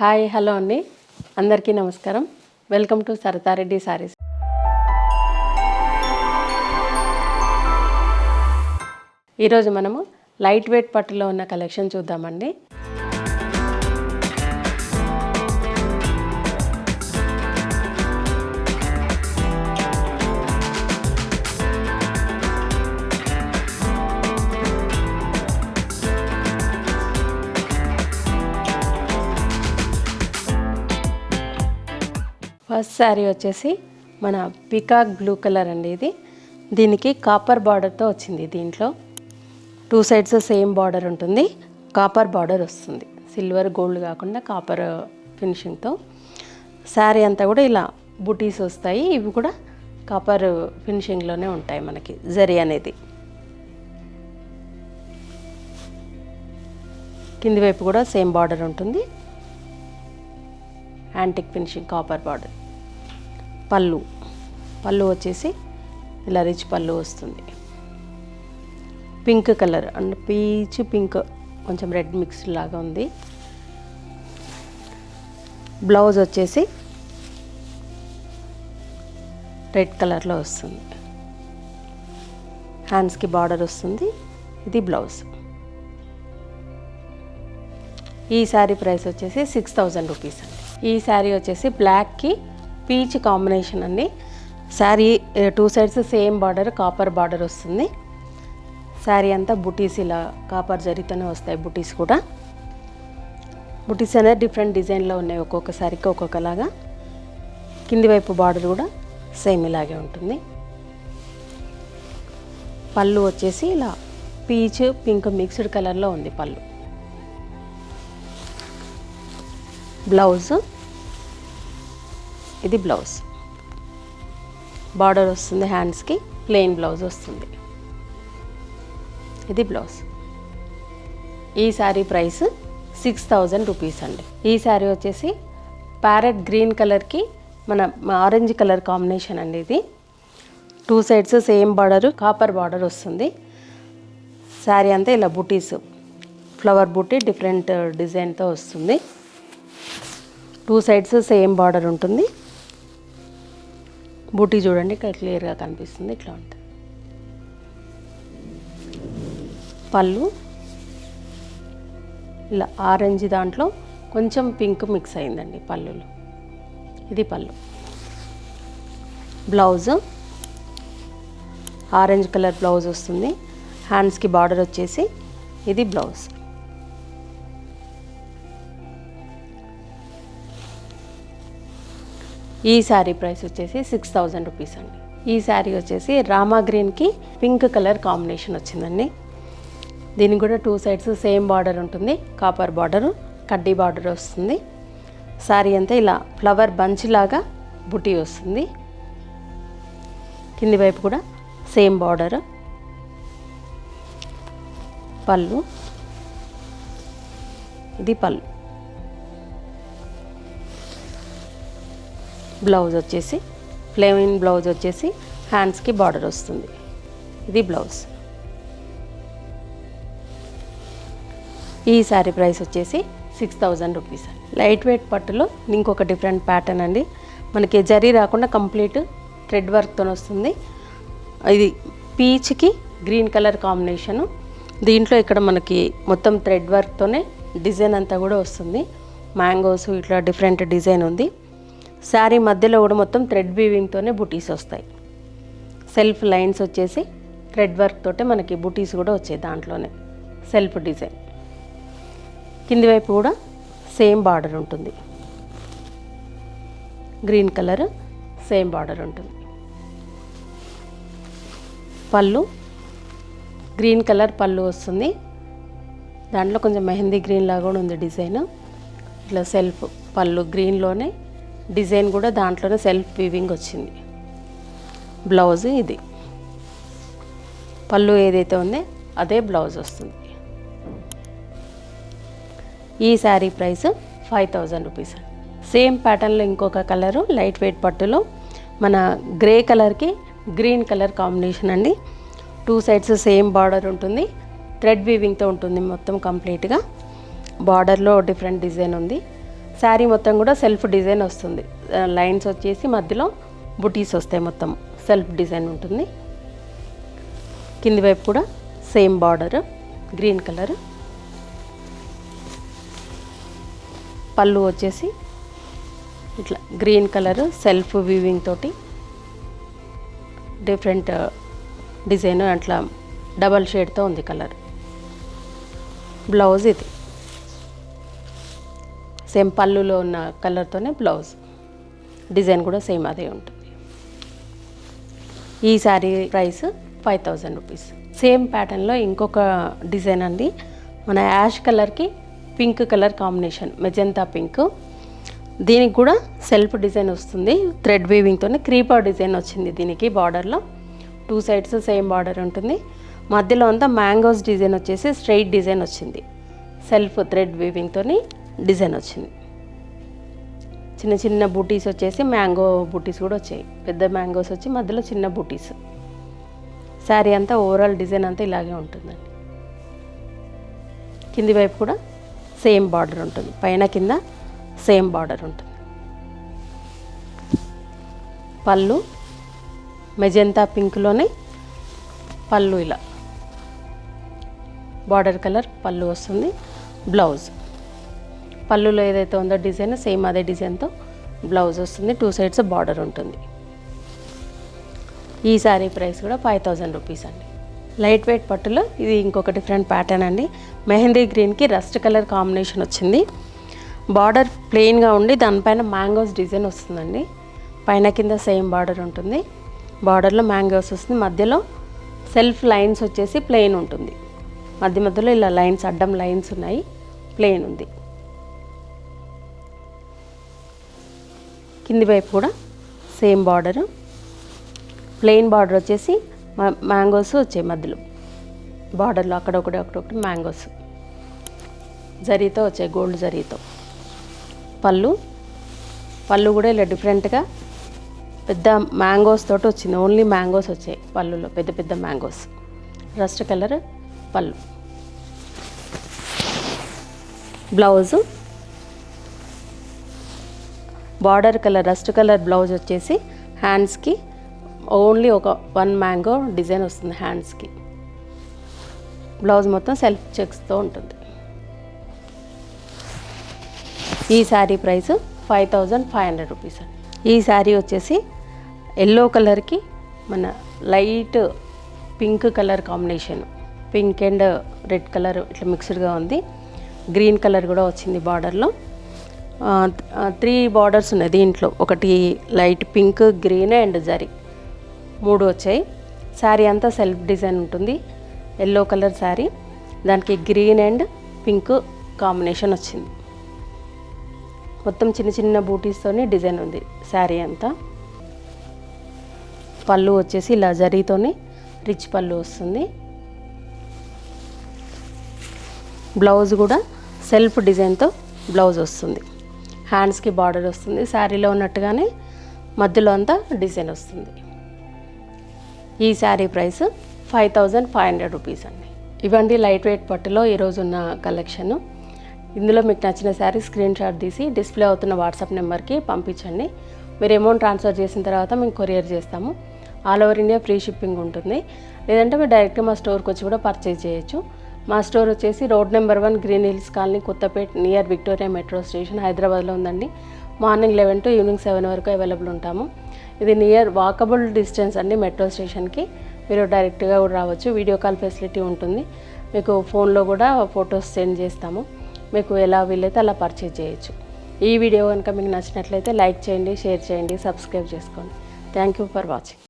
Hi hello అండి. అందరికీ నమస్కారం. Welcome to Sarathareddy saris. ఈరోజు మనము లైట్ వెయిట్ పట్టులో ఉన్న కలెక్షన్ చూద్దామండి. ఫస్ట్ శారీ వచ్చేసి మన పికాక్ బ్లూ కలర్ అండి ఇది. దీనికి కాపర్ బార్డర్తో వచ్చింది దీంట్లో. టూ సైడ్స్ సేమ్ బార్డర్ ఉంటుంది. కాపర్ బార్డర్ వస్తుంది. సిల్వర్ గోల్డ్ కాకుండా కాపర్ ఫినిషింగ్తో శారీ అంతా కూడా ఇలా బుటీస్ వస్తాయి. ఇవి కూడా కాపర్ ఫినిషింగ్లోనే ఉంటాయి మనకి జరీ అనేది. కింది వైపు కూడా సేమ్ బార్డర్ ఉంటుంది. Antique finishing copper border. పళ్ళు. పళ్ళు వచ్చేసి ఇలా రిచ్ పళ్ళు వస్తుంది. Pink colour and peach pink కొంచెం రెడ్ మిక్స్ లాగా ఉంది. బ్లౌజ్ వచ్చేసి రెడ్ కలర్లో వస్తుంది. హ్యాండ్స్కి బార్డర్ వస్తుంది. ఇది బ్లౌజ్. ఈ శారీ ప్రైస్ వచ్చేసి సిక్స్ థౌజండ్ రూపీస్ అండి. ఈ శారీ వచ్చేసి బ్లాక్కి పీచ్ కాంబినేషన్ అండి. Sari two sides same border copper border వస్తుంది. శారీ అంతా బుటీస్ ఇలా కాపర్ జరితోనే వస్తాయి బుటీస్ కూడా. బుటీస్ అనేది డిఫరెంట్ డిజైన్లో ఉన్నాయి ఒక్కొక్క శారీకి ఒక్కొక్కలాగా. కింది వైపు బార్డర్ కూడా సేమ్ ఇలాగే ఉంటుంది. పళ్ళు వచ్చేసి ఇలా పీచ్ పింక్ మిక్స్డ్ కలర్లో ఉంది పళ్ళు. బ్లౌజ్ ఇది బ్లౌజ్. బార్డర్ వస్తుంది హ్యాండ్స్కి ప్లెయిన్ బ్లౌజ్ వస్తుంది. ఇది బ్లౌజ్. ఈ sari price six thousand rupees అండి. ఈ శారీ వచ్చేసి ప్యారెట్ గ్రీన్ కలర్కి మన ఆరెంజ్ కలర్ కాంబినేషన్ అండి ఇది. Two sides same border copper border వస్తుంది. శారీ అంతా ఇలా బుటీస్ ఫ్లవర్ బుట్టి డిఫరెంట్ డిజైన్తో వస్తుంది. టూ సైడ్స్ సేమ్ బార్డర్ ఉంటుంది. బూటీ చూడండి ఇక్కడ క్లియర్గా కనిపిస్తుంది ఇట్లా ఉంటుంది. పళ్ళు. ఇలా ఆరెంజ్ దాంట్లో కొంచెం పింక్ మిక్స్ అయిందండి పళ్ళు ఇది పళ్ళు. బ్లౌజ్. ఆరెంజ్ కలర్ బ్లౌజ్ వస్తుంది. హ్యాండ్స్కి బార్డర్ వచ్చేసి ఇది బ్లౌజ్. ఈ శారీ ప్రైస్ వచ్చేసి సిక్స్ థౌజండ్ రూపీస్ అండి. ఈ శారీ వచ్చేసి రామా గ్రీన్కి పింక్ కలర్ కాంబినేషన్ వచ్చిందండి. దీనికి కూడా టూ సైడ్స్ సేమ్ బార్డర్ ఉంటుంది. కాపర్ బార్డర్ కడ్డీ బార్డర్ వస్తుంది. శారీ అంతా ఇలా ఫ్లవర్ బంచ్ లాగా బుటీ వస్తుంది. కింది వైపు కూడా సేమ్ బార్డర్. పళ్ళు. ఇది పళ్ళు. బ్లౌజ్ వచ్చేసి ప్లెయిన్ బ్లౌజ్ వచ్చేసి హ్యాండ్స్కి బార్డర్ వస్తుంది. ఇది బ్లౌజ్. ఈ శారీ ప్రైస్ వచ్చేసి six thousand rupees light weight పట్టులో ఇంకొక డిఫరెంట్ ప్యాటర్న్ అండి. మనకి జరీ రాకుండా కంప్లీట్ థ్రెడ్ వర్క్తో వస్తుంది. ఇది పీచ్కి గ్రీన్ కలర్ కాంబినేషను. దీంట్లో ఇక్కడ మనకి మొత్తం థ్రెడ్ వర్క్తోనే డిజైన్ అంతా కూడా వస్తుంది. మ్యాంగోస్ ఇట్లా డిఫరెంట్ డిజైన్ ఉంది. శారీ మధ్యలో కూడా మొత్తం థ్రెడ్ వీవింగ్తోనే బుటీస్ వస్తాయి. సెల్ఫ్ లైన్స్ వచ్చేసి థ్రెడ్ వర్క్ తోటే మనకి బుటీస్ కూడా వచ్చాయి దాంట్లోనే. సెల్ఫ్ డిజైన్ కింది వైపు కూడా సేమ్ బార్డర్ ఉంటుంది. గ్రీన్ కలర్ సేమ్ బార్డర్ ఉంటుంది. పళ్ళు గ్రీన్ కలర్ పళ్ళు వస్తుంది. దాంట్లో కొంచెం మెహందీ గ్రీన్ లాగా కూడా ఉంది డిజైన్. ఇట్లా సెల్ఫ్ పళ్ళు గ్రీన్లోనే డిజైన్ కూడా దాంట్లోనే సెల్ఫ్ వీవింగ్ వచ్చింది. బ్లౌజ్ ఇది. పళ్ళు ఏదైతే ఉందో అదే బ్లౌజ్ వస్తుంది. ఈ sari price five thousand rupees. Same ప్యాటర్న్లో ఇంకొక కలరు లైట్ వెయిట్ పట్టులో. మన గ్రే కలర్కి గ్రీన్ కలర్ కాంబినేషన్ అండి. టూ సైడ్స్ సేమ్ బార్డర్ ఉంటుంది. థ్రెడ్ వీవింగ్తో ఉంటుంది మొత్తం కంప్లీట్గా. బార్డర్లో డిఫరెంట్ డిజైన్ ఉంది. శారీ మొత్తం కూడా సెల్ఫ్ డిజైన్ వస్తుంది. లైన్స్ వచ్చేసి మధ్యలో బుటీస్ వస్తాయి మొత్తం. సెల్ఫ్ డిజైన్ ఉంటుంది. కింది వైపు కూడా సేమ్ బార్డర్ గ్రీన్ కలర్. పళ్ళు వచ్చేసి ఇట్లా గ్రీన్ కలర్ సెల్ఫ్ వీవింగ్ తోటి డిఫరెంట్ డిజైన్ అట్లా డబల్ షేడ్తో ఉంది కలర్. బ్లౌజ్ ఇది. సేమ్ పళ్ళులో ఉన్న కలర్తోనే బ్లౌజ్. డిజైన్ కూడా సేమ్ అదే ఉంటుంది. ఈ sari price five thousand rupees. Same ప్యాటర్న్లో ఇంకొక డిజైన్ అండి. మన యాష్ కలర్కి pink colour combination magenta pink. దీనికి కూడా సెల్ఫ్ డిజైన్ వస్తుంది. థ్రెడ్ వీవింగ్తోనే క్రీపర్ డిజైన్ వచ్చింది దీనికి బార్డర్లో. టూ సైడ్స్ సేమ్ బార్డర్ ఉంటుంది. మధ్యలో అంతా మ్యాంగోస్ డిజైన్ వచ్చేసి స్ట్రైట్ డిజైన్ వచ్చింది. సెల్ఫ్ థ్రెడ్ వీవింగ్తోని డిజైన్ వచ్చింది. చిన్న చిన్న బూటీస్ వచ్చేసి మ్యాంగో బూటీస్ కూడా వచ్చాయి. పెద్ద మ్యాంగోస్ వచ్చి మధ్యలో చిన్న బూటీస్. శారీ అంతా ఓవరాల్ డిజైన్ అంతా ఇలాగే ఉంటుందండి. కింది వైపు కూడా సేమ్ బార్డర్ ఉంటుంది. పైన కింద సేమ్ బార్డర్ ఉంటుంది. పళ్ళు మెజెంతా పింక్లోనే పళ్ళు ఇలా. బార్డర్ కలర్ పళ్ళు వస్తుంది. బ్లౌజ్. పళ్ళులో ఏదైతే ఉందో డిజైన్ సేమ్ అదే డిజైన్తో బ్లౌజ్ వస్తుంది. టూ సైడ్స్ బార్డర్ ఉంటుంది. ఈ శారీ ప్రైస్ కూడా ఫైవ్ థౌజండ్ రూపీస్ అండి. లైట్ వెయిట్ పట్టులో ఇది ఇంకొక డిఫరెంట్ ప్యాటర్న్ అండి. మెహందీ గ్రీన్కి రస్ట్ కలర్ కాంబినేషన్ వచ్చింది. బార్డర్ ప్లెయిన్గా ఉండి దానిపైన మ్యాంగోస్ డిజైన్ వస్తుందండి. పైన కింద సేమ్ బార్డర్ ఉంటుంది. బార్డర్లో మ్యాంగోస్ వస్తుంది. మధ్యలో సెల్ఫ్ లైన్స్ వచ్చేసి ప్లెయిన్ ఉంటుంది. మధ్య మధ్యలో ఇలా లైన్స్ అడ్డం లైన్స్ ఉన్నాయి. ప్లెయిన్ ఉంది. కింది వైపు కూడా సేమ్ బార్డరు. ప్లెయిన్ బార్డర్ వచ్చేసి మ్యాంగోస్ వచ్చాయి మధ్యలో. బార్డర్లో అక్కడొకటి అక్కడొకటి మ్యాంగోస్. జరీతో వచ్చాయి గోల్డ్ జరీతో. పళ్ళు. పళ్ళు కూడా ఇలా డిఫరెంట్గా పెద్ద మ్యాంగోస్ తోటి వచ్చింది. ఓన్లీ మ్యాంగోస్ వచ్చాయి పళ్ళులో పెద్ద పెద్ద మ్యాంగోస్. రస్ట్ కలర్ పళ్ళు. Blouse. Border colour rust colour blouse వచ్చేసి హ్యాండ్స్కి. ఓన్లీ ఒక వన్ మ్యాంగో డిజైన్ వస్తుంది హ్యాండ్స్కి. బ్లౌజ్ మొత్తం సెల్ఫ్ చెక్స్తో ఉంటుంది. ఈ sari price five thousand five hundred rupees అండి. ఈ శారీ వచ్చేసి ఎల్లో కలర్కి మన light pink colour combination. Pink and red colour ఇట్లా మిక్స్డ్గా ఉంది. గ్రీన్ కలర్ కూడా వచ్చింది బార్డర్లో. త్రీ బార్డర్స్ ఉన్నాయి దీంట్లో. ఒకటి light pink green and zari మూడు వచ్చాయి. శారీ అంతా సెల్ఫ్ డిజైన్ ఉంటుంది. ఎల్లో కలర్ శారీ దానికి గ్రీన్ అండ్ పింక్ కాంబినేషన్ వచ్చింది. మొత్తం చిన్న చిన్న బూటీస్తోని డిజైన్ ఉంది శారీ అంతా. పళ్ళు వచ్చేసి ఇలా జరీతోనే రిచ్ పళ్ళు వస్తుంది. బ్లౌజ్ కూడా సెల్ఫ్ డిజైన్తో బ్లౌజ్ వస్తుంది. హ్యాండ్స్కి బార్డర్ వస్తుంది శారీలో ఉన్నట్టుగానే మధ్యలో అంతా డిజైన్ వస్తుంది. ఈ sari price five thousand five hundred rupees అండి. ఇవండి లైట్ వెయిట్ పట్టులో ఈరోజు ఉన్న కలెక్షన్. ఇందులో మీకు నచ్చిన శారీ స్క్రీన్ షాట్ తీసి డిస్ప్లే అవుతున్న వాట్సాప్ నెంబర్కి పంపించండి. మీరు అమౌంట్ ట్రాన్స్ఫర్ చేసిన తర్వాత మేము కొరియర్ చేస్తాము. All over India free shipping ఉంటుంది. లేదంటే మీరు డైరెక్ట్గా మా స్టోర్కి వచ్చి కూడా పర్చేజ్ చేయొచ్చు. మా స్టోర్ వచ్చేసి road number one green hills colony Kothapet near Victoria metro station హైదరాబాద్లో ఉందండి. Morning eleven to evening seven వరకు అవైలబుల్ ఉంటాము. ఇది నియర్ వాకబుల్ డిస్టెన్స్ అండి మెట్రో స్టేషన్కి. మీరు డైరెక్ట్గా కూడా రావచ్చు. వీడియో కాల్ ఫెసిలిటీ ఉంటుంది. మీకు ఫోన్లో కూడా ఫొటోస్ సెండ్ చేస్తాము. మీకు ఎలా వీలైతే అలా పర్చేజ్ చేయొచ్చు. ఈ వీడియో కనుక మీకు నచ్చినట్లయితే లైక్ చేయండి షేర్ చేయండి సబ్స్క్రైబ్ చేసుకోండి. Thank you for watching.